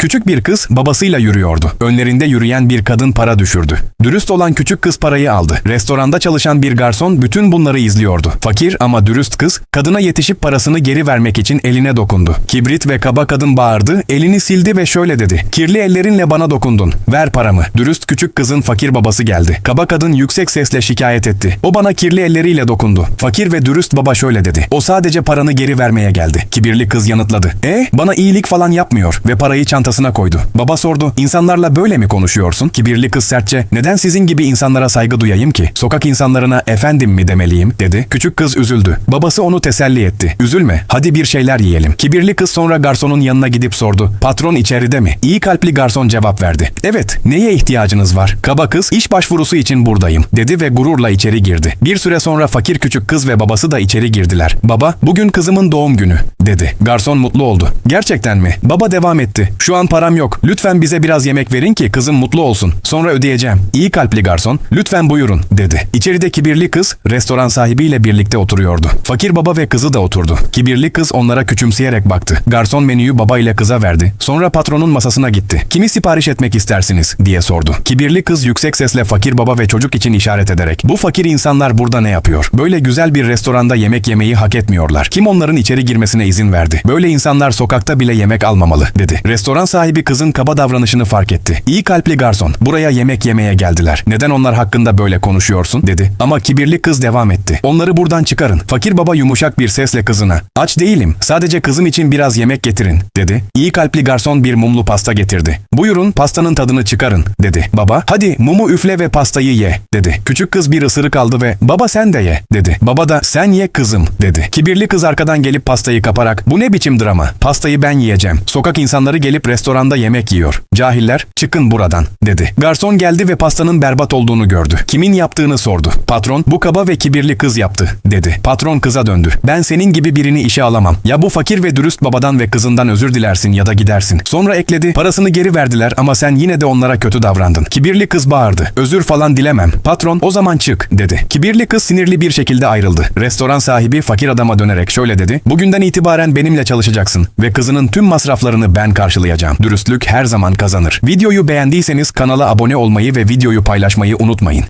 Küçük bir kız babasıyla yürüyordu. Önlerinde yürüyen bir kadın para düşürdü. Dürüst olan küçük kız parayı aldı. Restoranda çalışan bir garson bütün bunları izliyordu. Fakir ama dürüst kız kadına yetişip parasını geri vermek için eline dokundu. Kibrit ve kaba kadın bağırdı, elini sildi ve şöyle dedi. Kirli ellerinle bana dokundun. Ver paramı. Dürüst küçük kızın fakir babası geldi. Kaba kadın yüksek sesle şikayet etti. O bana kirli elleriyle dokundu. Fakir ve dürüst baba şöyle dedi. O sadece paranı geri vermeye geldi. Kibirli kız yanıtladı. E bana iyilik falan yapmıyor ve parayı çantasına koydu. Baba sordu. İnsanlarla böyle mi konuşuyorsun? Kibirli kız sertçe. Neden sizin gibi insanlara saygı duyayım ki? Sokak insanlarına efendim mi demeliyim dedi. Küçük kız üzüldü. Babası onu teselli etti. Üzülme. Hadi bir şeyler yiyelim. Kibirli kız sonra garsonun yanına gidip sordu. Patron içeride mi? İyi kalpli garson cevap verdi. Evet. Neye ihtiyacınız var? Kaba kız iş başvurusu için buradayım dedi ve gururla içeri girdi. Bir süre sonra fakir küçük kız ve babası da içeri girdiler. Baba bugün kızımın doğum günü dedi. Garson mutlu oldu. Gerçekten mi? Baba devam etti. Şu an param yok. Lütfen bize biraz yemek verin ki kızım mutlu olsun. Sonra ödeyeceğim. İyi kalpli garson lütfen buyurun dedi. İçeride kibirli kız restoran sahibiyle birlikte oturuyordu. Fakir baba ve kızı da oturdu. Kibirli kız onlara küçümseyerek baktı. Garson menüyü baba ile kıza verdi. Sonra patronun masasına gitti. Kimi sipariş etmek istersiniz diye sordu. Kibirli kız yüksek sesle fakir baba ve çocuk için işaret ederek bu fakir insanlar burada ne yapıyor? Böyle güzel bir restoranda yemek yemeyi hak etmiyorlar. Kim onların içeri girmesine izin verdi? Böyle insanlar sokakta bile yemek almamalı dedi. Restoran sahibi kızın kaba davranışını fark etti. İyi kalpli garson buraya yemek yemeye geldiler. Neden onlar hakkında böyle konuşuyorsun dedi. Ama kibirli kız devam etti. Onları buradan çıkarın. Fakir baba yumuşak bir sesle kızına. Aç değilim. Sadece kızım için biraz yemek getirin dedi. İyi kalpli garson bir mumlu pasta getirdi. Buyurun pastanın tadını çıkarın dedi. Baba hadi mumu üfle ve pastayı ye dedi. Küçük kız bir ısırık aldı ve baba sen de ye dedi. Baba da sen ye kızım dedi. Kibirli kız arkadan gelip pastayı kaparak bu ne biçim drama? Pastayı ben yiyeceğim. Sokak insanları gelip restoranda yemek yiyor. Cahiller çıkın buradan dedi. Garson geldi ve pastanın berbat olduğunu gördü. Kimin yaptığını sordu. Patron bu kaba ve kibirli kız yaptı dedi. Patron kıza döndü. Ben senin gibi birini işe alamam. Ya bu fakir ve dürüst babadan ve kızından özür dilersin ya da gidersin. Sonra ekledi. Parasını geri verdiler ama sen yine de onlara kötü davrandın. Kibirli kız bağırdı. Özür falan dilemem. Patron o zaman çık dedi. Kibirli kız sinirli bir şekilde ayrıldı. Restoran sahibi fakir adama dönerek şöyle dedi. Bugünden itibaren benimle çalışacaksın ve kızının tüm masraflarını ben karşılayacağım. Dürüstlük her zaman kazanır. Videoyu beğendiyseniz kanala abone olmayı ve videoyu paylaşmayı unutmayın.